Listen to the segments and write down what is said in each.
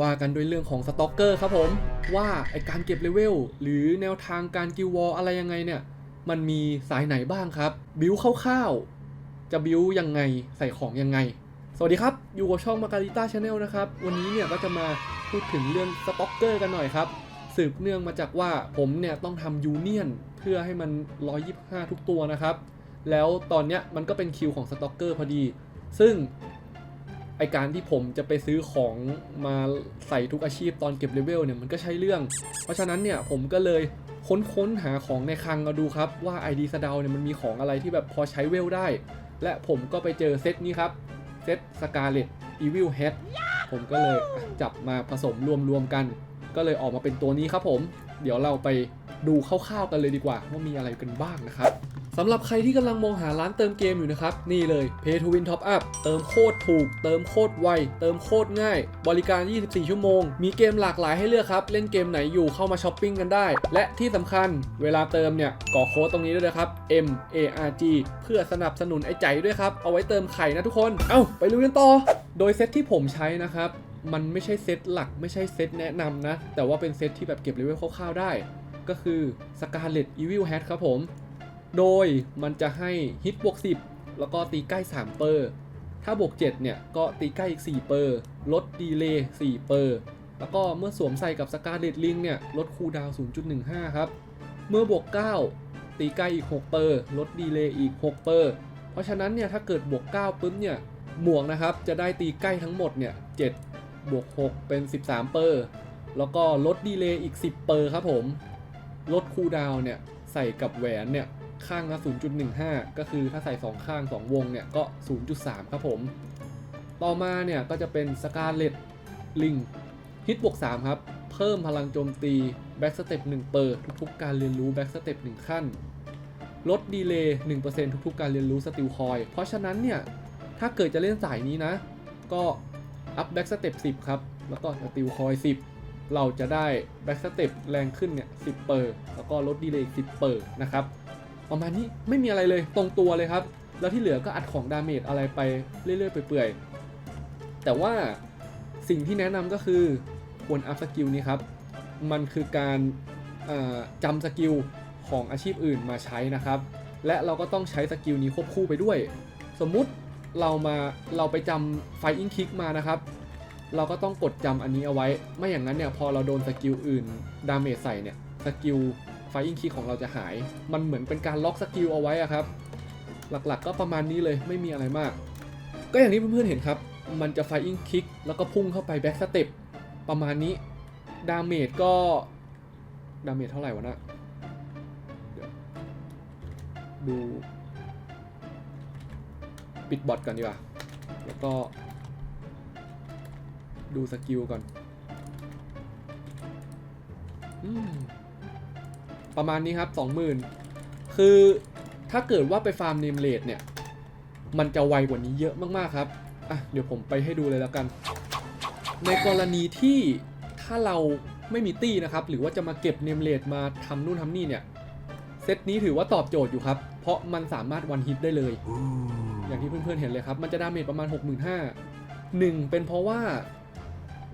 ว่ากันด้วยเรื่องของสต็อกเกอร์ครับผมว่าไอการเก็บเลเวลหรือแนวทางการกิลวอลอะไรยังไงเนี่ย มันมีสายไหนบ้างครับ บิวคร่าวๆ จะบิวยังไงใส่ของยังไง สวัสดีครับ อยู่กับช่องมาการิต้าชาแนลนะครับ วันนี้เนี่ยก็จะมาพูดถึงเรื่องสต็อกเกอร์กันหน่อยครับ สืบเนื่องมาจากว่าผมเนี่ยต้องทำยูเนียนเพื่อให้มัน 125 ทุกตัวนะครับ แล้วตอนเนี้ยมันก็เป็นคิวของสต็อกเกอร์พอดี ซึ่ง ไอการที่ผมจะไปซื้อของมาใส่ทุกอาชีพตอนเก็บเลเวลเนี่ยมันก็ใช้เรื่อง เพราะฉะนั้นเนี่ยผมก็เลยค้นๆหาของในคลังมาดูครับ ว่า ID สะเดาเนี่ยมันมีของอะไรที่แบบพอใช้เวลได้ และผมก็ไปเจอเซตนี้ครับ เซตสกาเลตอีวิลเฮดผมก็เลยจับมาผสมรวมๆกัน ก็เลยออกมาเป็นตัวนี้ครับผม เดี๋ยวเราไป ดูคร่าวๆกันเลยดีกว่า ว่ามีอะไรกันบ้างนะครับสำหรับใครที่กำลังมองหาร้านเติมเกมอยู่นะครับ นี่เลย Pay to Win Top Up เติมโคตรถูก เติมโคตรไว เติมโคตรง่าย บริการ 24 ชั่วโมง มีเกมหลากหลายให้เลือกครับ เล่นเกมไหนอยู่เข้ามาช้อปปิ้งกันได้ และที่สำคัญเวลาเติมเนี่ยกรอโค้ดตรงนี้ด้วยนะครับ M A R G เพื่อสนับสนุนไอ้ใจด้วยครับ เอาไว้เติมไข่นะทุกคน เอ้าไปลุยกันต่อ โดยเซตที่ผมใช้นะครับมันไม่ใช่เซตหลักไม่ใช่เซตแนะนำนะ แต่ว่าเป็นเซตที่แบบเก็บเลเวลคร่าวๆได้ ก็คือ Scarlet Evil Hat ครับผม โดยมันจะให้ฮิตบวก 10 แล้วก็ตีใกล้ 3 เปอร์ ถ้าบวก 7 เนี่ย ก็ตีใกล้อีก 4 เปอร์ ลดดีเลย์4เปอร์ แล้วก็เมื่อสวมใส่กับ Scarlet Ring เนี่ย ลดคูดาวน์0.15 ครับ เมื่อบวก 9 ตีใกล้อีก 6 เปอร์ ลดดีเลย์อีก 6 เปอร์ เพราะฉะนั้นเนี่ย ถ้าเกิดบวก 9ปุ๊บเนี่ย หมวกนะครับ จะได้ตีใกล้ทั้งหมดเนี่ย 7 บวก 6 เป็น 13 เปอร์แล้วก็ลดดีเลย์อีก 10 เปอร์ครับผม ลดคูลดาวน์เนี่ยใส่กับแหวนเนี่ยข้างละ 0.15 ก็คือถ้าใส่ 2 ข้าง 2 วงเนี่ยก็ 0.3 ครับผม ต่อมาเนี่ยก็จะเป็น Scarlet Ring ฮิตบวก 3 ครับ เพิ่มพลังโจมตี Back Step 1เปอร์ทุกๆ การเรียนรู้ Back Step 1ขั้น ลดดีเลย์1%ทุกๆ การเรียนรู้สติลคอย เพราะฉะนั้นเนี่ย ถ้าเกิดจะเล่นสายนี้นะ ก็อัพ Back Step 10 ครับ แล้วก็สติลคอย 10 เราจะได้ Back Step แรงขึ้นเนี่ย10เปอร์แล้วก็ลดดีเลย์อีก10เปอร์นะครับประมาณนี้ไม่มีอะไรเลยตรงตัวเลยครับ แล้วที่เหลือก็อัดของดาเมจอะไรไปเรื่อยๆเปื่อยๆแต่ว่าสิ่งที่แนะนำก็คือควรอัพสกิลนี้ครับ มันคือการอ่าจำสกิลของอาชีพอื่นมาใช้นะครับ และเราก็ต้องใช้สกิลนี้ควบคู่ไปด้วย สมมุติเรามาเราไปจำไฟอิงคิกมานะครับ เราก็ต้องกดจำอันนี้เอาไว้ ไม่อย่างนั้นเนี่ยพอเราโดนสกิลอื่นดาเมจใส่เนี่ยสกิลไฟอิงคีของเราจะหาย มันเหมือนเป็นการล็อกสกิลเอาไว้อะครับ หลักๆก็ประมาณนี้เลยไม่มีอะไรมาก ก็อย่างที่เพื่อนๆเห็นครับ มันจะไฟอิงคิกแล้วก็พุ่งเข้าไปแบ็กสเต็ปประมาณนี้ ดาเมจก็ ดาเมจเท่าไหร่วะนะดู ปิดบอทก่อนดีกว่า แล้วก็ ดูสกิลก่อนอประมาณนี้ครับ20,000คือถ้าเกิดว่าไปฟาร์มเนมเลดเนี่ย มันจะไวกว่านี้เยอะมากๆครับ อะ เดี๋ยวผมไปให้ดูเลยแล้วกัน ในกรณีที่ถ้าเราไม่มีตี้นะครับ หรือว่าจะมาเก็บเนมเลดมาทำนู่นทำนี่เนี่ย เซตนี้ถือว่าตอบโจทย์อยู่ครับ เพราะมันสามารถวันฮิตได้เลย อย่างที่เพื่อนๆเห็นเลยครับ มันจะดาเมจประมาณ 65,000หนึ่งเป็นเพราะว่า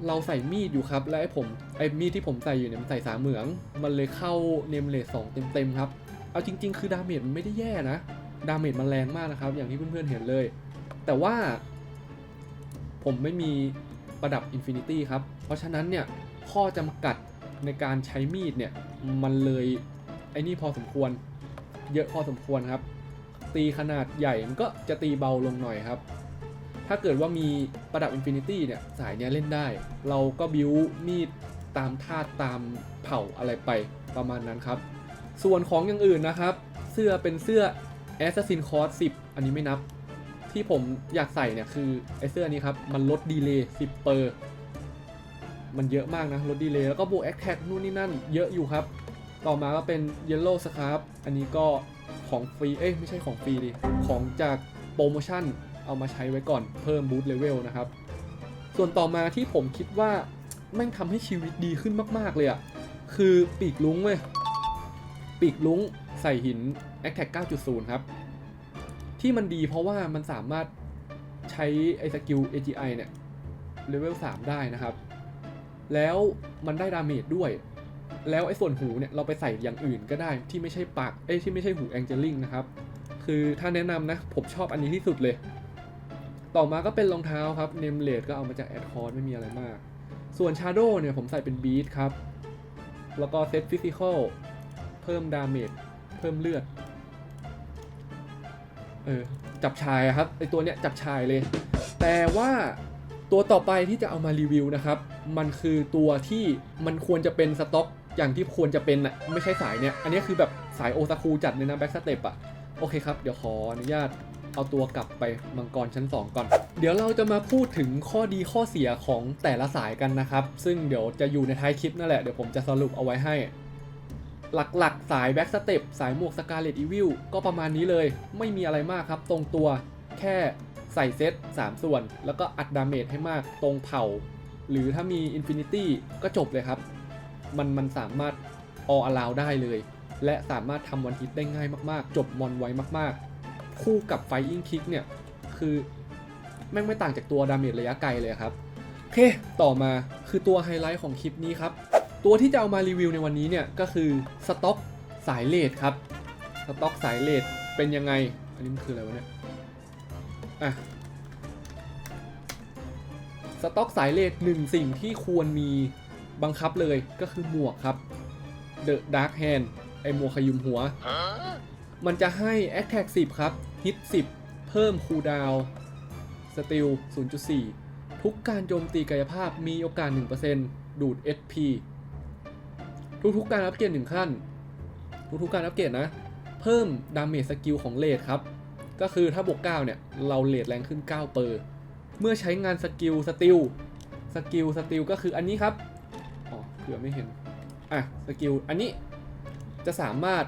เราใส่มีดอยู่ครับ และไอ้ผมไอ้มีดที่ผมใส่อยู่เนี่ยมันใส่สามเหมือง มันเลยเข้าเนมเลสสองเต็มๆครับ เอาจริง ๆ คือดาเมจมันไม่ได้แย่นะ ดาเมจมันแรงมากนะครับ อย่างที่เพื่อนๆเห็นเลย แต่ว่า ผมไม่มีประดับอินฟินิตี้ครับ เพราะฉะนั้นเนี่ยข้อจำกัดในการใช้มีดเนี่ยมันเลยไอ้นี่พอสมควร เยอะพอสมควรครับ ตีขนาดใหญ่มันก็จะตีเบาลงหน่อยครับ ถ้าเกิดว่ามีประดับอินฟินิตี้เนี่ยสายเนี้ยเล่นได้ เราก็บิวมีดตามธาตุตามเผ่าอะไรไปประมาณนั้นครับ ส่วนของอย่างอื่นนะครับ เสื้อเป็นเสื้อ Assassin c o s 10 อันนี้ไม่นับ ที่ผมอยากใส่เนี่ยคือไอเสื้อนี้ครับ มันลดดีเลย์10เปอร์มันเยอะมากนะลดดีเลย์แล้วก็บวกแอคแท็กนู่นนี่นั่นเยอะอยู่ครับ ต่อมาก็เป็น Yellow Scarf อันนี้ก็ของฟรี เอ้ยไม่ใช่ของฟรีดิ ของจากโปรโมชั่น เอามาใช้ไว้ก่อนเพิ่มบูตเลเวลนะครับ ส่วนต่อมาที่ผมคิดว่าแม่งทำให้ชีวิตดีขึ้นมาก ๆ เลยอะคือปีกลุงเว้ยปีกลุงใส่หิน a c t a c 9.0 ครับ ที่มันดีเพราะว่ามันสามารถใช้ไอสกิล AGI เนี่ยเลเวล3ได้นะครับ แล้วมันได้ดาเมจด้วย แล้วไอ้ส่วนหูเนี่ยเราไปใส่อย่างอื่นก็ได้ที่ไม่ใช่ปากเอ้ที่ไม่ใช่หูแองเจลิงนะครับ คือถ้าแนะนำนะ ผมชอบอันนี้ที่สุดเลย ต่อมาก็เป็นรองเท้าครับเนมเลดก็เอามาจากแอดคอร์ไม่มีอะไรมาก ส่วนชาโดเนี่ยผมใส่เป็นบีทครับ แล้วก็เซตฟิสิกอลเพิ่มดาเมจเพิ่มเลือด เออ จับชายครับไอตัวเนี้ยจับชายเลย แต่ว่าตัวต่อไปที่จะเอามารีวิวนะครับ มันคือตัวที่มันควรจะเป็นสต็อกอย่างที่ควรจะเป็นอะไม่ใช่สายเนี้ย อันนี้คือแบบสายโอซาคูจัดเลยนะแบ็กสเต็ปอะโอเคครับ เดี๋ยวขออนุญาต เอาตัวกลับไปมังกรชั้น 2 ก่อน เดี๋ยวเราจะมาพูดถึงข้อดีข้อเสียของแต่ละสายกันนะครับ ซึ่งเดี๋ยวจะอยู่ในท้ายคลิปนั่นแหละ เดี๋ยวผมจะสรุปเอาไว้ให้ หลักๆ สายแบ็กสเต็ปสายหมวกสกาเลตอีวิลก็ประมาณนี้เลย ไม่มีอะไรมากครับ ตรงตัวแค่ใส่เซต 3 ส่วน แล้วก็อัดดาเมจให้มากตรงเผ่า หรือถ้ามีอินฟินิตี้ก็จบเลยครับ มันมันสามารถออ allow ได้เลย และสามารถทำวันฮิตได้ง่ายมากๆ จบมอนไวมากๆ คู่กับไฟอิงคิกเนี่ย คือแม่งไม่ต่างจากตัวดาเมจระยะไกลเลยครับ โอเค ต่อมาคือตัวไฮไลท์ของคลิปนี้ครับ ตัวที่จะเอามารีวิวในวันนี้เนี่ย ก็คือสต็อกสายเลดครับ สต็อกสายเลดเป็นยังไง อันนี้มันคืออะไรวะเนี่ย อะ สต็อกสายเลดหนึ่งสิ่งที่ควรมีบังคับเลยก็คือหมวกครับ The Dark Hand ไอหมวกขยุมหัว มันจะให้ Attack 10 ครับ Hit 10 เพิ่ม Cooldown Steel 0.4 ทุกการโจมตีกายภาพมีโอกาส 1%ดูด SP ทุกๆการอัปเกรดหนึ่งขั้น ทุกๆการอัปเกรดนะ เพิ่มดาเมจสกิลของเลดครับ ก็คือถ้าบวก 9 เนี่ย เราเลดแรงขึ้น 9 เปอร์ เมื่อใช้งานสกิลสติลสกิลสติลก็คืออันนี้ครับ อ๋อเผื่อไม่เห็น อะ สกิล อันนี้จะสามารถ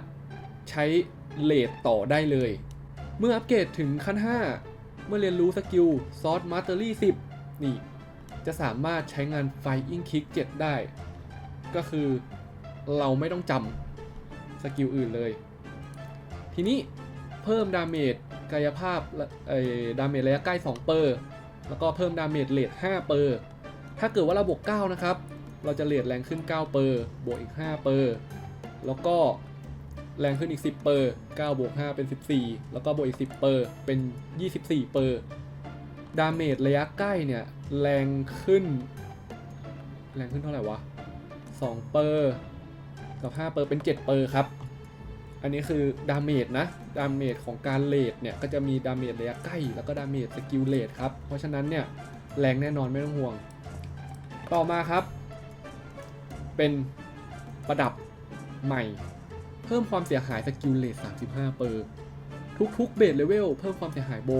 ใช้ เลดต่อได้เลย เมื่ออัปเกรดถึงขั้น 5 เมื่อเรียนรู้สกิลซอสมาสเตอรี่10 นี่ จะสามารถใช้งานไฟอิงคิก7 ได้ ก็คือเราไม่ต้องจำสกิลอื่นเลย ทีนี้เพิ่มดาเมจกายภาพและเอ่อดาเมจระยะใกล้ 2 เปอร์ แล้วก็เพิ่มดาเมจเลท5เปอร์ ถ้าเกิดว่าเราบวก9นะครับ เราจะเลทแรงขึ้น 9 เปอร์ บวกอีก 5 เปอร์ แล้วก็ แรงขึ้นอีก 10 เปอร์9บวก5เป็น 14 แล้วก็บวกอีก 10 เปอร์เป็น 24 เปอร์ดาเมจระยะใกล้เนี่ย แรงขึ้น แรงขึ้นเท่าไหร่วะ 2 เปอร์กับ 5 เปอร์เป็น 7 เปอร์ครับ อันนี้คือดาเมจนะ ดาเมจของการเลดเนี่ย ก็จะมีดาเมจระยะใกล้ แล้วก็ดาเมจสกิลเลดครับ เพราะฉะนั้นเนี่ย แรงแน่นอนไม่ต้องห่วง ต่อมาครับ เป็นประดับใหม่ เพิ่มความเสียหายสกิลเลท35 เปอร์ทุกๆเบสเลเวลเพิ่มความเสียหายโบ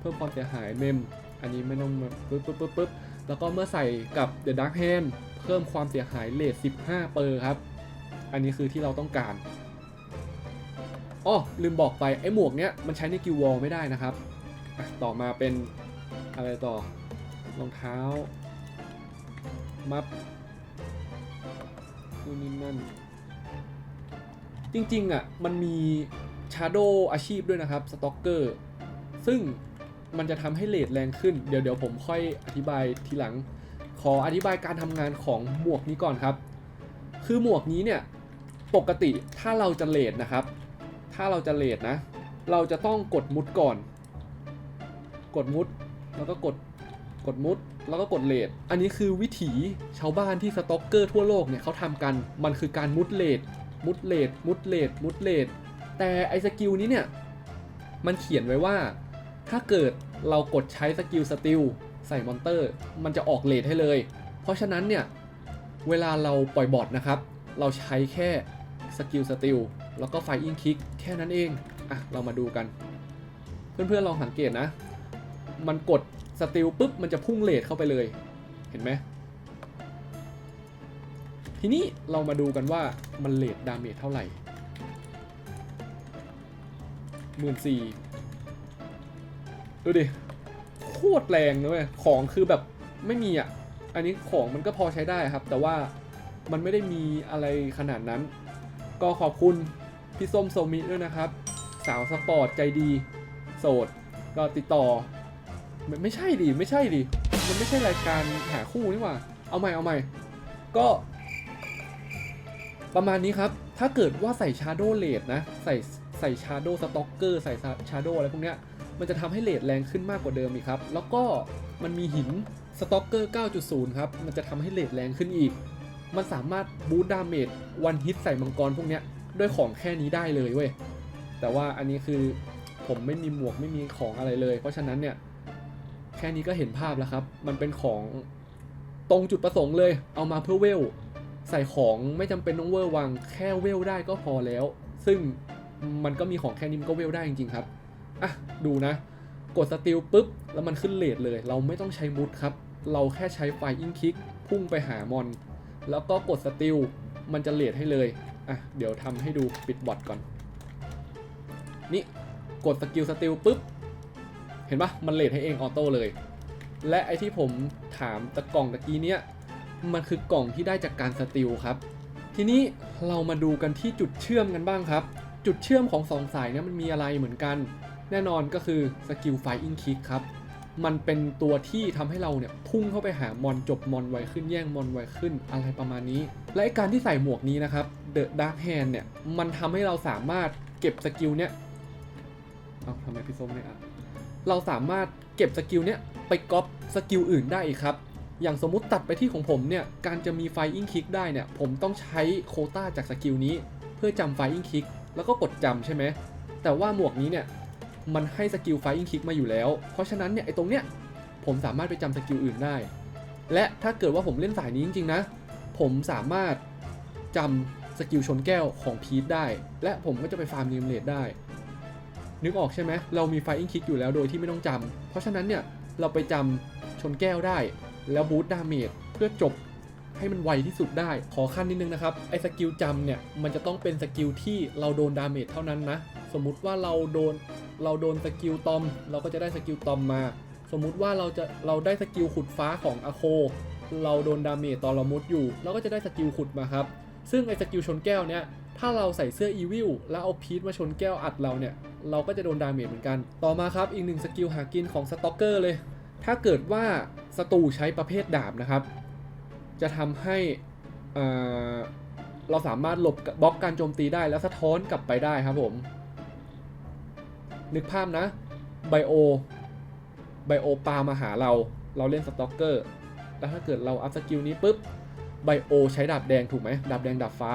เพิ่มความเสียหายเมม อันนี้ไม่ต้องมาปึ๊บปึ๊บปึ๊บปึ๊บแล้วก็เมื่อใส่กับ The Dark Hand เพิ่มความเสียหายเลท15 เปอร์ครับ อันนี้คือที่เราต้องการอ๋อลืมบอกไป ไอ้หมวกเนี้ยมันใช้ในกิววอลไม่ได้นะครับต่อมาเป็นอะไรต่อรองเท้า มัฟนู่นนี่นั่น จริงๆอะมันมีชาร์โดอาชีพด้วยนะครับสต็อกเกอร์ซึ่งมันจะทำให้เลทแรงขึ้นเดี๋ยวเดี๋ยวผมค่อยอธิบายทีหลัง ขออธิบายการทำงานของหมวกนี้ก่อนครับ คือหมวกนี้เนี่ยปกติถ้าเราจะเลทนะครับ ถ้าเราจะเลทนะ เราจะต้องกดมุดก่อน กดมุดแล้วก็กดกดมุดแล้วก็กดเลทอันนี้คือวิถีชาวบ้านที่สต็อกเกอร์ทั่วโลกเนี่ยเขาทำกันมันคือการมุดเลท มุดเลทมุดเลทมุดเลทแต่ไอสกิลนี้เนี่ยมันเขียนไว้ว่า ถ้าเกิดเรากดใช้สกิลสติลใส่มอนเตอร์ มันจะออกเลทให้เลย เพราะฉะนั้นเนี่ย เวลาเราปล่อยบอทนะครับ เราใช้แค่สกิลสติลแล้วก็ไฟอิงคิกแค่นั้นเอง อะ เรามาดูกัน เพื่อนๆลองสังเกตนะ มันกดสติลปุ๊บ มันจะพุ่งเลทเข้าไปเลย เห็นไหม ทีนี้เรามาดูกันว่ามันเลทดาเมจเท่าไหร่หมื่นสี่ดูดิ โคตรแรงนะเว้ยของคือแบบไม่มีอะ อันนี้ของมันก็พอใช้ได้ครับ แต่ว่ามันไม่ได้มีอะไรขนาดนั้น ก็ขอบคุณพี่ส้มโซมิด้วยนะครับ สาวสปอร์ตใจดี โสด ก็ติดต่อ ไมไม่ใช่ดิ ไม่ใช่ดิ มันไม่ใช่รายการหาคู่นี่หว่า เอาใหม่ เอาใหม่ ก็ ประมาณนี้ครับ ถ้าเกิดว่าใส่ Shadow r a t นะ ใส่ใส่ Shadow Stalker ใส่ Shadow อะไรพวกเนี้ย มันจะทำให้เลทแรงขึ้นมากกว่าเดิมอีกครับ แล้วก็มันมีหิน Stalker 9.0 ครับ มันจะทำให้เลทแรงขึ้นอีก มันสามารถบูตดาเมจวันฮิตใส่มังกรพวกเนี้ยด้วยของแค่นี้ได้เลยเว้ย แต่ว่าอันนี้คือผมไม่มีหมวกไม่มีของอะไรเลย เพราะฉะนั้นเนี่ยแค่นี้ก็เห็นภาพแล้วครับ มันเป็นของตรงจุดประสงค์เลย เอามาเพื่อเวล ใส่ของไม่จำเป็นต้องเวอร์วังแค่เวลได้ก็พอแล้ว ซึ่งมันก็มีของแค่นี้มันก็เวลได้จริงๆครับอะดูนะ กดสติลปุ๊บ แล้วมันขึ้นเลทเลย เราไม่ต้องใช้มุดครับ เราแค่ใช้ไฟอิงคิกพุ่งไปหามอน แล้วก็กดสติลมันจะเลทให้เลยอะเดี๋ยวทำให้ดูปิดบอทก่อน นี่กดสกิลสติลปุ๊บ เห็นปะมันเลทให้เองออโต้เลย และไอที่ผมถามตะกล่องตะกี้เนี้ย มันคือกล่องที่ได้จากการสติลครับ ทีนี้เรามาดูกันที่จุดเชื่อมกันบ้างครับ จุดเชื่อมของสองสายเนี่ยมันมีอะไรเหมือนกัน แน่นอนก็คือสกิลไฟอิงคิกครับ มันเป็นตัวที่ทำให้เราเนี่ยพุ่งเข้าไปหามอนจบมอนไวขึ้นแย่งมอนไวขึ้นอะไรประมาณนี้ และการที่ใส่หมวกนี้นะครับ The Dark Hand เนี่ยมันทำให้เราสามารถเก็บสกิลเนี่ยเอาทำไมพี่ส้มไม่อะเราสามารถเก็บสกิลเนี่ยไปก๊อปสกิลอื่นได้อีกครับ อย่างสมมุติตัดไปที่ของผมเนี่ย การจะมีไฟอิงคิกได้เนี่ย ผมต้องใช้โคต้าจากสกิลนี้ เพื่อจำไฟอิงคิกแล้วก็กดจำใช่ไหม แต่ว่าหมวกนี้เนี่ย มันให้สกิลไฟอิงคิกมาอยู่แล้ว เพราะฉะนั้นเนี่ยไอ้ตรงเนี้ยผมสามารถไปจำสกิลอื่นได้ และถ้าเกิดว่าผมเล่นสายนี้จริงๆนะ ผมสามารถจำสกิลชนแก้วของพีทได้ และผมก็จะไปฟาร์มนิมเลดได้ นึกออกใช่ไหมเรามีไฟอิงคิกอยู่แล้วโดยที่ไม่ต้องจำเพราะฉะนั้นเนี่ยเราไปจำชนแก้วได้ แล้วบูตดาเมจเพื่อจบให้มันไวที่สุดได้ ขอขั้นนิดนึงนะครับ ไอ้สกิลจำเนี่ย มันจะต้องเป็นสกิลที่เราโดนดาเมจเท่านั้นนะ สมมุติว่าเราโดน เราโดนสกิลตอม เราก็จะได้สกิลตอมมา สมมุติว่าเราจะ เราได้สกิลขุดฟ้าของอโค เราโดนดาเมจตอนเรามุดอยู่ เราก็จะได้สกิลขุดมาครับ ซึ่งไอ้สกิลชนแก้วเนี่ย ถ้าเราใส่เสื้ออีวิลแล้วเอาพีทมาชนแก้วอัดเราเนี่ย เราก็จะโดนดาเมจเหมือนกัน ต่อมาครับ อีกหนึ่งสกิลหากินของสต็อกเกอร์เลย ถ้าเกิดว่าศัตรูใช้ประเภทดาบนะครับ จะทำให้เอ่อเราสามารถหลบบล็อกการโจมตีได้แล้วสะท้อนกลับไปได้ครับผม นึกภาพนะไบโอไบโอปามาหาเรา เราเล่นสต็อกเกอร์ แล้วถ้าเกิดเราอัพสกิลนี้ปุ๊บไบโอใช้ดาบแดงถูกไหมดาบแดงดาบฟ้า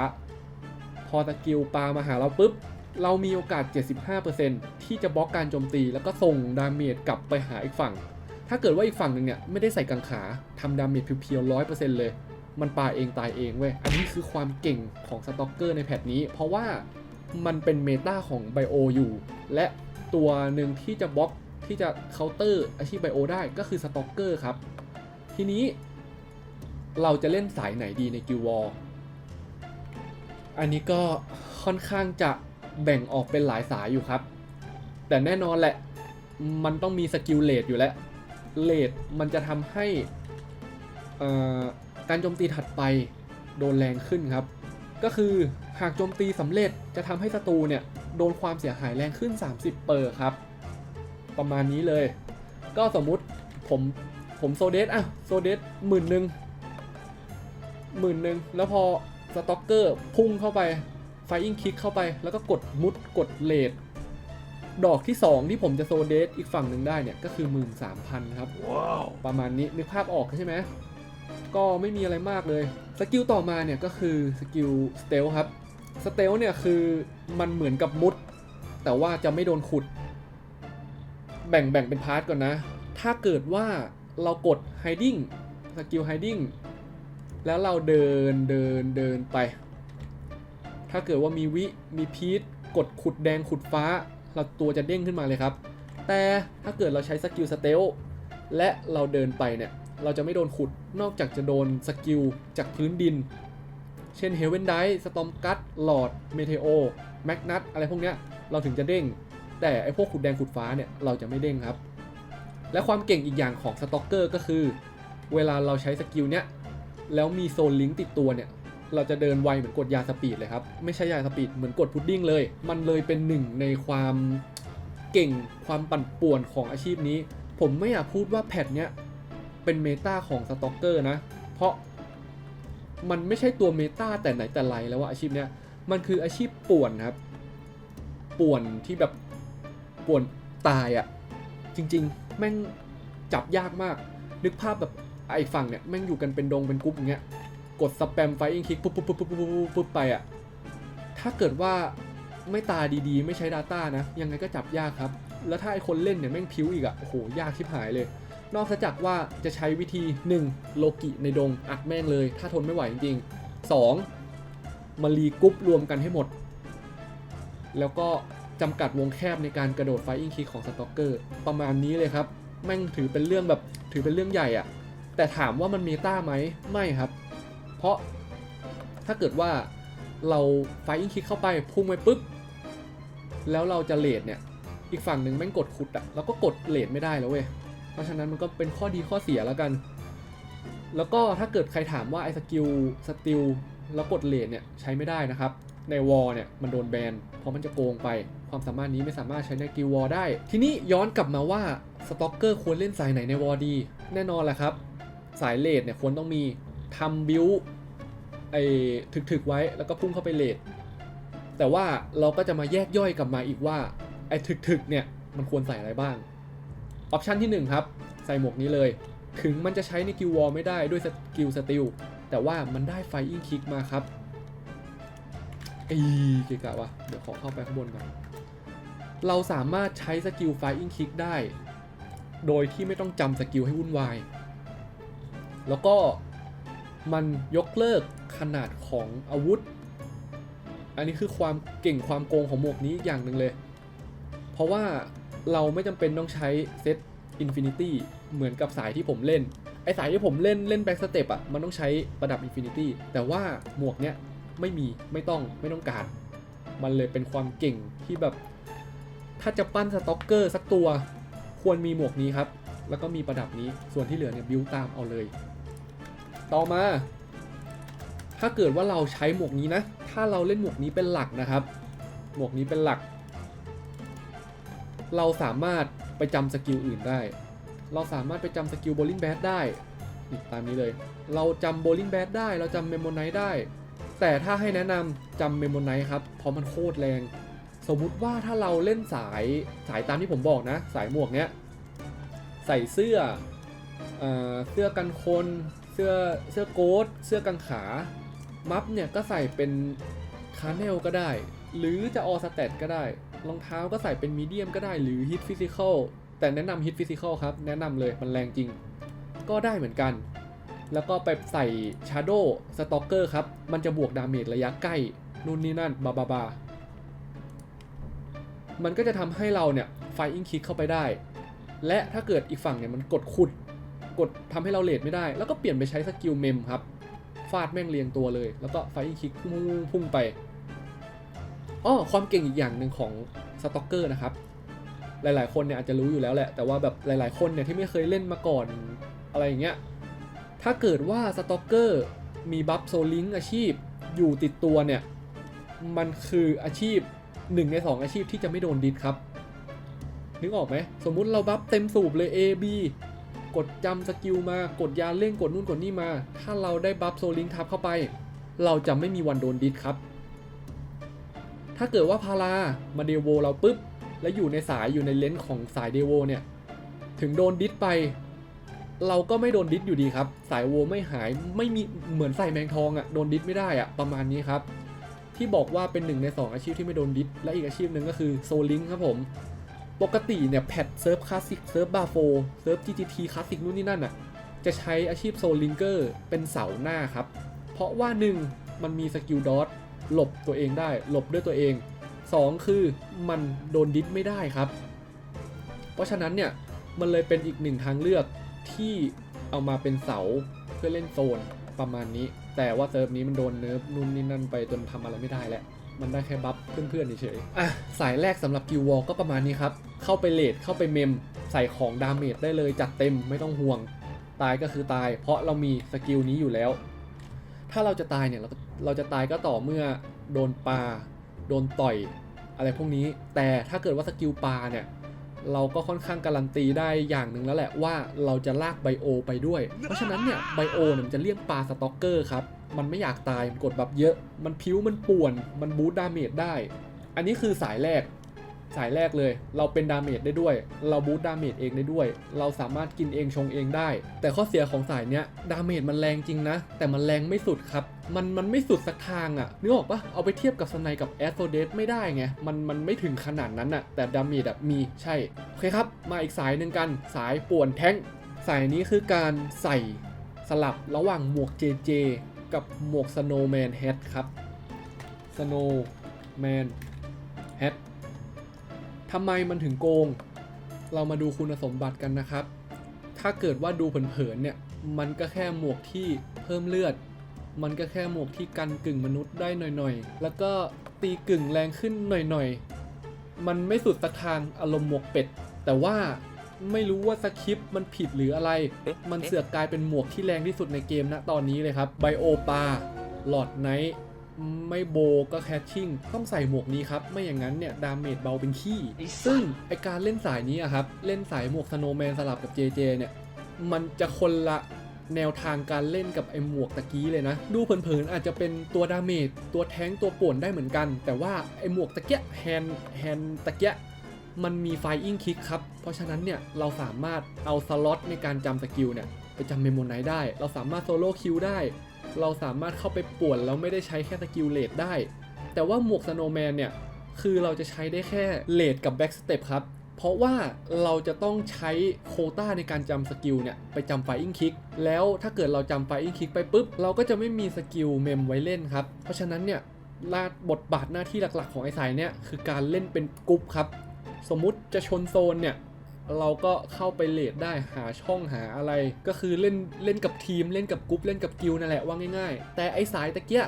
พอสกิลปามาหาเราปุ๊บ เรามีโอกาส 75%ที่จะบล็อกการโจมตี แล้วก็ส่งดาเมจกลับไปหาอีกฝั่ง ถ้าเกิดว่าอีกฝั่งหนึ่งเนี่ยไม่ได้ใส่กังขาทำดาเมจเพียวๆร้อยเปอร์เซ็นต์เลย มันปาเองตายเองเว้ย อันนี้คือความเก่งของสต็อกเกอร์ในแพทนี้ เพราะว่ามันเป็นเมตาของไบโออยู่ และตัวหนึ่งที่จะบล็อกที่จะเคาน์เตอร์อาชีพไบโอได้ก็คือสต็อกเกอร์ครับ ทีนี้เราจะเล่นสายไหนดีในกิววอลอันนี้ก็ค่อนข้างจะแบ่งออกเป็นหลายสายอยู่ครับ แต่แน่นอนแหละ มันต้องมีสกิลเลดอยู่แล้ว เลดมันจะทำให้การโจมตีถัดไปโดนแรงขึ้นครับ ก็คือหากโจมตีสำเร็จจะทำให้ศัตรูเนี่ยโดนความเสียหายแรงขึ้น 30 เปอร์ครับ ประมาณนี้เลย ก็สมมุติผมผมโซเดสอะโซเดสหมื่นหนึ่งหมื่นหนึ่งแล้วพอสต็อกเกอร์พุ่งเข้าไปไฟอิงคิกเข้าไป แล้วก็กดมุดกดเลด ดอกที่ 2 ที่ผมจะโซเดสอีกฝั่งหนึ่งได้เนี่ยก็คือ 13,000ครับประมาณนี้นึกภาพออกใช่ไหมก็ไม่มีอะไรมากเลยสกิลต่อมาเนี่ยก็คือสกิลสเตลครับสเตลเนี่ยคือมันเหมือนกับมุด แต่ว่าจะไม่โดนขุด แบ่งแบ่งเป็นพาร์ทก่อนนะ ถ้าเกิดว่าเรากด hiding สกิล hiding แล้วเราเดินเดินเดินไป ถ้าเกิดว่ามีวิมีพีทกดขุดแดงขุดฟ้า เราตัวจะเด้งขึ้นมาเลยครับ แต่ถ้าเกิดเราใช้สกิลสเตลและเราเดินไปเนี่ย เราจะไม่โดนขุดนอกจากจะโดนสกิลจากพื้นดิน เช่นเฮเวนไดสตอมกัตหลอดเมเทโอแมกนัตอะไรพวกเนี้ยเราถึงจะเด้ง แต่ไอพวกขุดแดงขุดฟ้าเนี่ยเราจะไม่เด้งครับ และความเก่งอีกอย่างของสต็อกเกอร์ก็คือ เวลาเราใช้สกิลเนี้ยแล้วมีโซนลิงก์ติดตัวเนี่ย เราจะเดินไวเหมือนกดยาสปีดเลยครับ ไม่ใช่ยาสปีดเหมือนกดพุดดิ้งเลย มันเลยเป็นหนึ่งในความเก่งความปั่นป่วนของอาชีพนี้ ผมไม่อยากพูดว่าแพทเนี้ยเป็นเมตาของสต็อกเกอร์นะ เพราะมันไม่ใช่ตัวเมตาแต่ไหนแต่ไรแล้วว่าอาชีพเนี้ยมันคืออาชีพป่วนครับ ป่วนที่แบบป่วนตายอะ่ะ จริง ๆ แม่งจับยากมาก นึกภาพแบบไอ้ฝั่งเนี่ยแม่งอยู่กันเป็นดงเป็นกรุ๊ปอย่างเงี้ย กดสแปมไฟอิงคลิกปุ๊บปุ๊บปุ๊บปุ๊บปุ๊บปุ๊บปุ๊บไปอะ่ะ ถ้าเกิดว่าไม่ตาดีๆ ไม่ใช้ Data นะ ยังไงก็จับยากครับ แล้วถ้าไอคนเล่นเนี่ยแม่งพิ้วอีกอะ่ะ โอ้โห ยากชิบหายเลย นอกจากว่าจะใช้วิธี 1. โลกิในดง อัดแม่งเลย ถ้าทนไม่ไหวจริงๆ 2. มารีกรุ๊ปรวมกันให้หมด แล้วก็จำกัดวงแคบในการกระโดดไฟอิงคีของสต็อกเกอร์ประมาณนี้เลยครับ แม่งถือเป็นเรื่องแบบถือเป็นเรื่องใหญ่อะแต่ถามว่ามันเมตาไหมไม่ครับ เพราะถ้าเกิดว่าเราไฟอิงคิกเข้าไปพุ่งไปปุ๊บ แล้วเราจะเลดเนี่ย อีกฝั่งหนึ่งแม่งกดขุดอะแล้วก็กดเลดไม่ได้แล้วเว้ย เพราะฉะนั้นมันก็เป็นข้อดีข้อเสียแล้วกัน แล้วก็ถ้าเกิดใครถามว่าไอ้สกิลสติลแล้วกดเลดเนี่ยใช้ไม่ได้นะครับ ในวอลเนี่ยมันโดนแบน เพราะมันจะโกงไป ความสามารถนี้ไม่สามารถใช้ในกิลวอลได้ ทีนี้ย้อนกลับมาว่าสต็อกเกอร์ควรเล่นสายไหนในวอลดี แน่นอนแหละครับ สายเลดเนี่ยควรต้องมี ทำบิวไอ้ถึกๆไว้แล้วก็พุ่งเข้าไปเลดแต่ว่าเราก็จะมาแยกย่อยกลับมาอีกว่าไอ้ถึกๆเนี่ยมันควรใส่อะไรบ้างออปชันที่ 1 ครับ ใส่หมวกนี้เลย ถึงมันจะใช้ในกิลวอลไม่ได้ด้วยสกิลสติลแต่ว่ามันได้ไฟอิงคิกมาครับอีเกะกะวะเดี๋ยวขอเข้าไปข้างบนก่อนเราสามารถใช้สกิลไฟอิงคิกได้ โดยที่ไม่ต้องจำสกิลให้วุ่นวาย แล้วก็ มันยกเลิกขนาดของอาวุธ อันนี้คือความเก่งความโกงของหมวกนี้อย่างหนึ่งเลย เพราะว่าเราไม่จำเป็นต้องใช้เซตอินฟินิตี้เหมือนกับสายที่ผมเล่น ไอสายที่ผมเล่นเล่นแบ็กสเต็ปอะมันต้องใช้ประดับอินฟินิตี้แต่ว่าหมวกเนี้ยไม่มีไม่ต้องไม่ต้องการ มันเลยเป็นความเก่งที่แบบ ถ้าจะปั้นสต็อกเกอร์สักตัว ควรมีหมวกนี้ครับ แล้วก็มีประดับนี้ส่วนที่เหลือเนี่ยบิวตามเอาเลย ต่อมา ถ้าเกิดว่าเราใช้หมวกนี้นะ ถ้าเราเล่นหมวกนี้เป็นหลักนะครับ หมวกนี้เป็นหลัก เราสามารถไปจำสกิลอื่นได้ เราสามารถไปจำสกิลโบลิ่งแบดได้ตามนี้เลย เราจำโบลิ่งแบดได้ เราจำเมมโมไนท์ได้ แต่ถ้าให้แนะนำจำเมมโมไนท์ครับ เพราะมันโคตรแรง สมมุติว่าถ้าเราเล่นสายสายตามที่ผมบอกนะ สายหมวกเนี้ย ใส่เสื้อเอเสื้อกันคน สื้อเสื้อโกดเสื้อกังขา มัฟเนี่ยก็ใส่เป็นคาร์เนลก็ได้ หรือจะออสแตทก็ได้ รองเท้าก็ใส่เป็นมีเดียมก็ได้ หรือฮิตฟิสิกอลแต่แนะนำฮิตฟิสิกอลครับ แนะนำเลยมันแรงจริง ก็ได้เหมือนกัน แล้วก็ไปใส่ชาร์โดสต็อกเกอร์ครับ มันจะบวกดาเมจระยะใกล้ นู่นนี่นั่นบาบาบามันก็จะทำให้เราเนี่ยไฟอิงคิกเข้าไปได้ และถ้าเกิดอีกฝั่งเนี่ยมันกดขุด กดทำให้เราเลดไม่ได้ แล้วก็เปลี่ยนไปใช้สกิลเมมครับ ฟาดแม่งเรียงตัวเลย แล้วก็ไฟคิกพุ่งพุ่งไปอ้อความเก่งอีกอย่างหนึ่งของสต็อกเกอร์นะครับ หลายๆ คนเนี่ยอาจจะรู้อยู่แล้วแหละ แต่ว่าแบบหลาย ๆ คนเนี่ยที่ไม่เคยเล่นมาก่อนอะไรอย่างเงี้ย ถ้าเกิดว่าสต็อกเกอร์มีบัฟโซลิงอาชีพอยู่ติดตัวเนี่ย มันคืออาชีพ1ใน 2 อาชีพที่จะไม่โดนดิสครับ นึกออกไหม สมมุติเราบัฟเต็มสูบเลย A B กดจำสกิลมากดยาเล่งกดนู่นกดนี่มา ถ้าเราได้บัฟโซลิงทับเข้าไป เราจะไม่มีวันโดนดิสครับ ถ้าเกิดว่าพารามาเดโวเราปุ๊บ แล้วอยู่ในสายอยู่ในเลนส์ของสายเดโวเนี่ย ถึงโดนดิสไป เราก็ไม่โดนดิสอยู่ดีครับ สายโวไม่หายไม่มีเหมือนใส่แมงทองอะ่ะโดนดิสไม่ได้อะ่ะประมาณนี้ครับ ที่บอกว่าเป็นหนึ่งใน 2 อาชีพที่ไม่โดนดิสและอีกอาชีพหนึ่งก็คือโซลิงครับผม ปกติเนี่ยแพทเซิร์ฟคลาสสิกเซิร์ฟบาโฟเซิร์ฟ GGT คลาสสิกนู่นนี่นั่นอะจะใช้อาชีพโซลิงเกอร์เป็นเสาหน้าครับ เพราะว่า 1 มันมีสกิลดอทหลบตัวเองได้ หลบด้วยตัวเอง 2 คือมันโดนดิสไม่ได้ครับ เพราะฉะนั้นเนี่ย มันเลยเป็นอีกหนึ่งทางเลือกที่เอามาเป็นเสาเพื่อเล่นโซนประมาณนี้ แต่ว่าเซิร์ฟนี้มันโดนเนิร์ฟนู่นนี่นั่นไปจนทำอะไรไม่ได้แล้ว มันได้แค่บัฟเพื่อนๆเฉยๆอะสายแรกสำหรับกิววอลก็ประมาณนี้ครับ เข้าไปเลดเข้าไปเมม ใส่ของดาเมจได้เลยจัดเต็มไม่ต้องห่วง ตายก็คือตาย เพราะเรามีสกิลนี้อยู่แล้ว ถ้าเราจะตายเนี่ยเราเราจะตายก็ต่อเมื่อโดนปาโดนต่อยอะไรพวกนี้ แต่ถ้าเกิดว่าสกิลปาเนี่ยเราก็ค่อนข้างการันตีได้อย่างหนึ่งแล้วแหละว่าเราจะลากไบโอไปด้วย เพราะฉะนั้นเนี่ยไบโอเนี่ยมันจะเลี่ยงปลาสต็อกเกอร์ครับ มันไม่อยากตายมันกดบัฟเยอะ มันพิ้วมันป่วน มันบูตดาเมจได้ อันนี้คือสายแรก สายแรกเลย เราเป็นดาเมจได้ด้วย เราบูตดาเมจเองได้ด้วย เราสามารถกินเองชงเองได้ แต่ข้อเสียของสายเนี้ยดาเมจมันแรงจริงนะ แต่มันแรงไม่สุดครับ มันมันไม่สุดสักทางอะ่ะนึกออกปะเอาไปเทียบกับสไนกับแอสโซเดสไม่ได้ไง มันมันไม่ถึงขนาดนั้นอะ่ะ แต่ดาเมจอะมี ใช่ โอเคครับ มาอีกสายหนึ่งกัน สายป่วนแท้ง สายนี้คือการใส่สลับระหว่างหมวก JJ กับหมวก Snowman Hat ครับ Snowman Hat ทำไมมันถึงโกง เรามาดูคุณสมบัติกันนะครับ ถ้าเกิดว่าดูเผินๆเนี่ย มันก็แค่หมวกที่เพิ่มเลือด มันก็แค่หมวกที่กันกึ่งมนุษย์ได้หน่อยๆ แล้วก็ตีกึ่งแรงขึ้นหน่อยๆ มันไม่สุดสักทางอารมณ์หมวกเป็ด แต่ว่า ไม่รู้ว่าสคริปต์มันผิดหรืออะไร มันเสือกกลายเป็นหมวกที่แรงที่สุดในเกมณตอนนี้เลยครับไบโอปาหลอดไนท์ไม่โบก็แคชชิ่งต้องใส่หมวกนี้ครับ ไม่อย่างนั้นเนี่ย ดาเมจเบาเป็นขี้ ซึ่งไอการเล่นสายนี้อะครับ เล่นสายหมวกสโนว์แมนสลับกับ JJ เนี่ย มันจะคนละแนวทางการเล่นกับไอหมวกตะกี้เลยนะ ดูเผินๆอาจจะเป็นตัวดาเมจตัวแท้งตัวป่วนได้เหมือนกัน แต่ว่าไอหมวกตะเกียแฮนแฮนตะเกีย มันมีไฟอิงคิกครับ เพราะฉะนั้นเนี่ยเราสามารถเอาสล็อตในการจำสกิลเนี่ยไปจำเมมโมไนได้ เราสามารถโซโล่คิวได้ เราสามารถเข้าไปป่วนแล้วไม่ได้ใช้แค่สกิลเลดได้ แต่ว่าหมวกสโนแมนเนี่ยคือเราจะใช้ได้แค่เลดกับแบ็กสเต็ปครับ เพราะว่าเราจะต้องใช้โคต้าในการจำสกิลเนี่ยไปจำไฟอิงคิก แล้วถ้าเกิดเราจำไฟอิงคิกไปปุ๊บ เราก็จะไม่มีสกิลเมมไว้เล่นครับ เพราะฉะนั้นเนี่ยลาดบทบาทหน้าที่หลักๆ ของไอ้สายเนี่ยคือการเล่นเป็นกรุ๊ปครับ สมมุติจะชนโซนเนี่ยเราก็เข้าไปเลดได้หาช่องหาอะไร ก็คือเล่นเล่นกับทีมเล่นกับกรุ๊ปเล่นกับกิลนั่นแหละว่าง่าย ๆ แต่ไอ้สายตะเกีย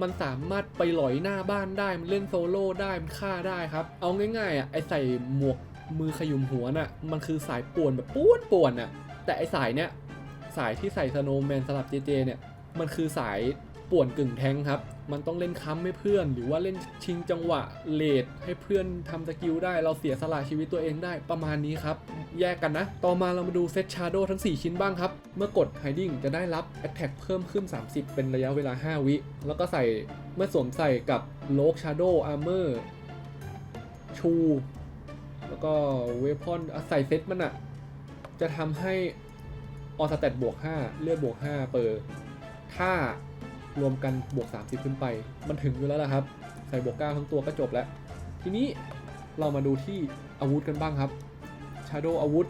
มันสามารถไปหลอยหน้าบ้านได้มันเล่นโซโล่ได้มันฆ่าได้ครับ เอาง่ายๆอะไอใส่หมวกมือขยุมหัวน่ะมันคือสายป่วนแบบป่วนป่วนอะแต่ไอสายเนี้ยสายที่ใส่สโนว์แมนสลับเจเจเนี่ยมันคือสายป่วนกึ่งแทงครับ มันต้องเล่นค้ำให้เพื่อน หรือว่าเล่นชิงจังหวะเลดให้เพื่อนทำสกิลได้ เราเสียสละชีวิตตัวเองได้ประมาณนี้ครับ แยกกันนะ ต่อมาเรามาดูเซตชาร์โดทั้ง 4 ชิ้นบ้างครับ เมื่อกด Hiding จะได้รับ Attack เพิ่มขึ้น 30 เป็นระยะเวลา 5 วิ แล้วก็ใส่เมื่อสวมใส่กับ l o k Shadow Armor ชูแล้วก็เวพอนใส่เซตมันอะจะทำให้ออสแตทบวก 5 เลือดบวก 5 เปอร์ถ้า รวมกันบวก 30 ขึ้นไป มันถึงอยู่แล้วล่ะครับ ใส่บวก 9 ทั้งตัวก็จบแล้ว ทีนี้เรามาดูที่อาวุธกันบ้างครับ Shadow อาวุธ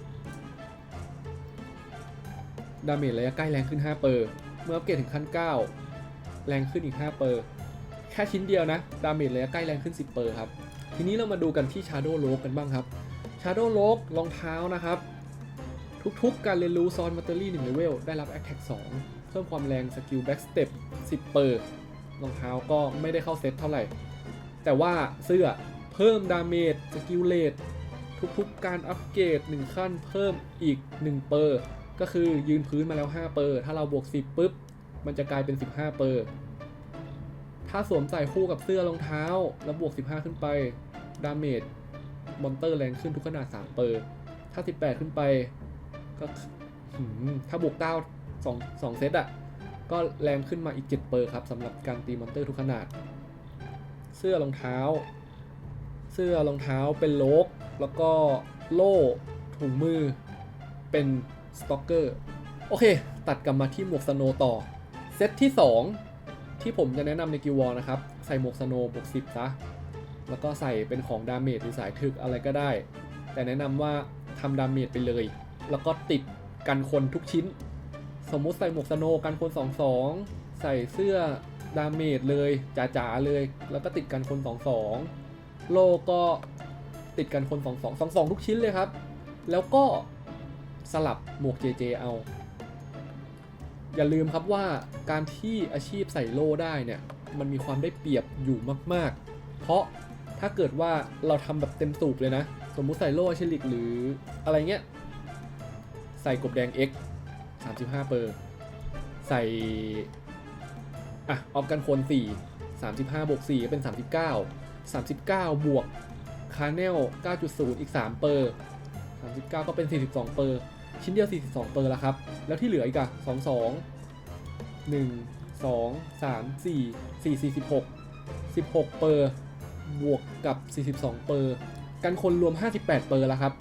ดาเมจระยะใกล้แรงขึ้น 5 เปอร์ เมื่ออัปเกรดถึงขั้น 9 แรงขึ้นอีก 5 เปอร์ แค่ชิ้นเดียวนะ ดาเมจระยะใกล้แรงขึ้น 10 เปอร์ครับ ทีนี้เรามาดูกันที่ Shadow l o กันบ้างครับ Shadow l o รองเท้านะครับ ทุกๆการเรียนรู้ซอนมัตเตอรี่1เลเวลได้รับ Attack 2 เพิ่มความแรงสกิล Back Step 10 เปอร์รองเท้าก็ไม่ได้เข้าเซตเท่าไหร่ แต่ว่าเสื้อเพิ่มดาเมจสกิลเลดทุกๆการอัปเกรด1ขั้นเพิ่มอีก 1 เปอร์ ก็คือยืนพื้นมาแล้ว 5 เปอร์ ถ้าเราบวก 10ปุ๊บ มันจะกลายเป็น 15 เปอร์ ถ้าสวมใส่คู่กับเสื้อรองเท้า แล้วบวก 15 ขึ้นไป ดาเมจมอนเตอร์แรงขึ้นทุกขนาด 3 เปอร์ ถ้า 18 ขึ้นไปก็ถ้าบวก 9 2 2เซตอะก็แรงขึ้นมาอีก 7 เปอร์ครับสำหรับการตีมอนเตอร์ทุกขนาด เสื้อรองเท้า เสื้อรองเท้าเป็นโลก แล้วก็โล่ถุงมือเป็นสต็อกเกอร์โอเค ตัดกลับมาที่หมวกสโนต่อ เซตที่ 2 ที่ผมจะแนะนำในกิววอลนะครับ ใส่หมวกสโนบวก10ซะ แล้วก็ใส่เป็นของดาเมจหรือสายถึกอะไรก็ได้ แต่แนะนำว่าทำดาเมจไปเลย แล้วก็ติดกันคนทุกชิ้น สมมุติใส่หมวกสโนกันคน2-2 ใส่เสื้อดาเมจเลยจ๋าๆเลย แล้วก็ติดกันคน 2-2 โลก็ติดกันคน 2-2 2-2 ทุกชิ้นเลยครับ แล้วก็สลับหมวก JJ เอา อย่าลืมครับว่าการที่อาชีพใส่โลได้เนี่ย มันมีความได้เปรียบอยู่มาก ๆ เพราะถ้าเกิดว่าเราทำแบบเต็มสูบเลยนะ สมมุติใส่โลอาชิลิกหรืออะไรเงี้ย ใส่กบแดง X 35 เปอร์ ใส่ อะ ออฟกันโคน 4 35 บวก 4 เป็น 39 39 บวกคาร์เนล 9.0 อีก 3 เปอร์ 39 ก็เป็น 42 เปอร์ ชิ้นเดียว 42 เปอร์แล้วครับ แล้วที่เหลืออีกอะ22 1 2 3 4 4 46 16 เปอร์ บวกกับ 42 เปอร์ กันคนรวม 58 เปอร์แล้วครับ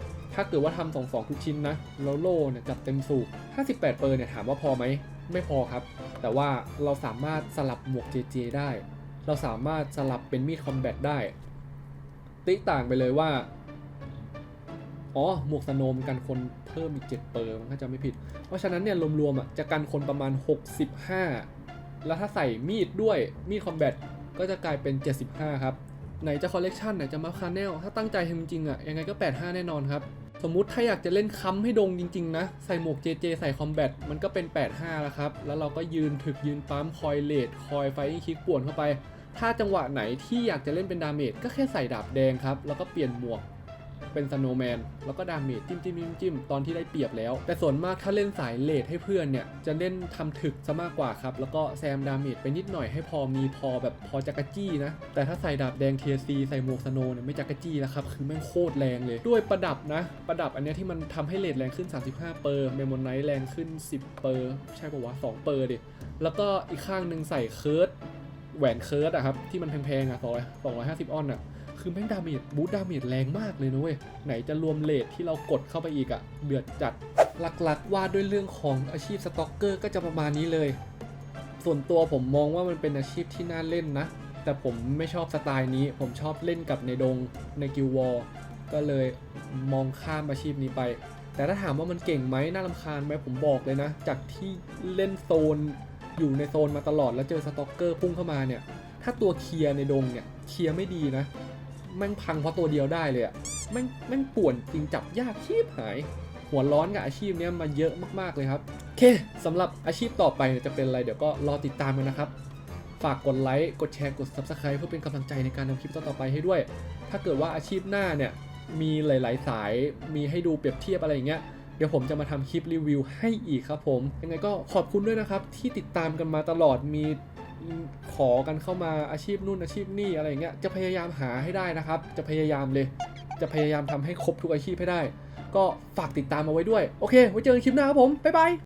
ถ้าเกิดว่าทำสองสองทุกชิ้นนะแล้วโล่เนี่ยจับเต็มสูบ58 เปอร์เนี่ยถามว่าพอไหมไม่พอครับ แต่ว่าเราสามารถสลับหมวก JJ ได้ เราสามารถสลับเป็นมีดคอมแบทได้ ติต่างไปเลยว่า อ๋อ หมวกสโนมกันคนเพิ่มอีก 7 เปอร์มันก็จะไม่ผิด เพราะฉะนั้นเนี่ยรวมๆอะจะกันคนประมาณ 65 แล้วถ้าใส่มีดด้วยมีดคอมแบทก็จะกลายเป็น 75 ครับ ไหนจะคอลเลกชันไหนจะมาคาแนลถ้าตั้งใจทำจริงอะยังไงก็ 85 แน่นอนครับ สมมุติถ้าอยากจะเล่นค้ำให้ดงจริง ๆ นะ ใส่หมวก JJ ใส่คอมแบทมันก็เป็น 85 แล้วครับ แล้วเราก็ยืนถึกยืนปั๊มคอยเลดคอยไฟคิกป่วนเข้าไป ถ้าจังหวะไหนที่อยากจะเล่นเป็นดาเมจก็แค่ใส่ดาบแดงครับ แล้วก็เปลี่ยนหมวก เป็นสโนว์แมนแล้วก็ดาเมจจิ้มจิ้มจิ้มจิ้มตอนที่ได้เปรียบแล้ว แต่ส่วนมากถ้าเล่นสายเลดให้เพื่อนเนี่ย จะเล่นทำถึกซะมากกว่าครับ แล้วก็แซมดาเมจไปนิดหน่อยให้พอมีพอแบบพอจักรจี้นะ แต่ถ้าใส่ดาบแดง TSC ใส่หมวกสโนว์เนี่ยไม่จักรจี้แล้วครับ คือแม่งโคตรแรงเลย ด้วยประดับนะ ประดับอันเนี้ยที่มันทำให้เลดแรงขึ้น 35 เปอร์เมมโมไนท์แรงขึ้น 10 เปอร์ใช่ป่าวะ2เปอร์ดิแล้วก็อีกข้างหนึ่งใส่เคิร์ดแหวนเคิร์ดอะครับที่มันแพงๆอะ200 250ออนอะ คือแม่งดาเมจบูทดาเมจแรงมากเลยนะเว้ย ไหนจะรวมเลทที่เรากดเข้าไปอีกอะเดือดจัด หลักๆว่าด้วยเรื่องของอาชีพสต็อกเกอร์ก็จะประมาณนี้เลย ส่วนตัวผมมองว่ามันเป็นอาชีพที่น่าเล่นนะ แต่ผมไม่ชอบสไตล์นี้ ผมชอบเล่นกับในดงในกิลวอลก็เลยมองข้ามอาชีพนี้ไป แต่ถ้าถามว่ามันเก่งไหมน่ารำคาญไหมผมบอกเลยนะ จากที่เล่นโซนอยู่ในโซนมาตลอดแล้วเจอสต็อกเกอร์พุ่งเข้ามาเนี่ย ถ้าตัวเคลียร์ในดงเนี่ยเคลียร์ไม่ดีนะ แม่งพังเพราะตัวเดียวได้เลยอะแม่งแม่งป่วนจริงจับยากชีพหาย หัวร้อนกับอาชีพเนี้ยมาเยอะมากๆเลยครับโอเคสำหรับอาชีพต่อไปเนี่ยจะเป็นอะไรเดี๋ยวก็รอติดตามกันนะครับ ฝากกดไลค์กดแชร์กด Subscribe เพื่อเป็นกำลังใจในการทำคลิปต่อๆไปให้ด้วย ถ้าเกิดว่าอาชีพหน้าเนี่ยมีหลาย ๆ สายมีให้ดูเปรียบเทียบอะไรอย่างเงี้ยเดี๋ยวผมจะมาทำคลิปรีวิวให้อีกครับผม ยังไงก็ขอบคุณด้วยนะครับ ที่ติดตามกันมาตลอดมี ขอกันเข้ามาอาชีพนู่นอาชีพนี่อะไรอย่างเงี้ยจะพยายามหาให้ได้นะครับ จะพยายามเลย จะพยายามทำให้ครบทุกอาชีพให้ได้ ก็ฝากติดตามมาไว้ด้วย โอเคไว้เจอกันคลิปหน้าครับผมบ๊ายบาย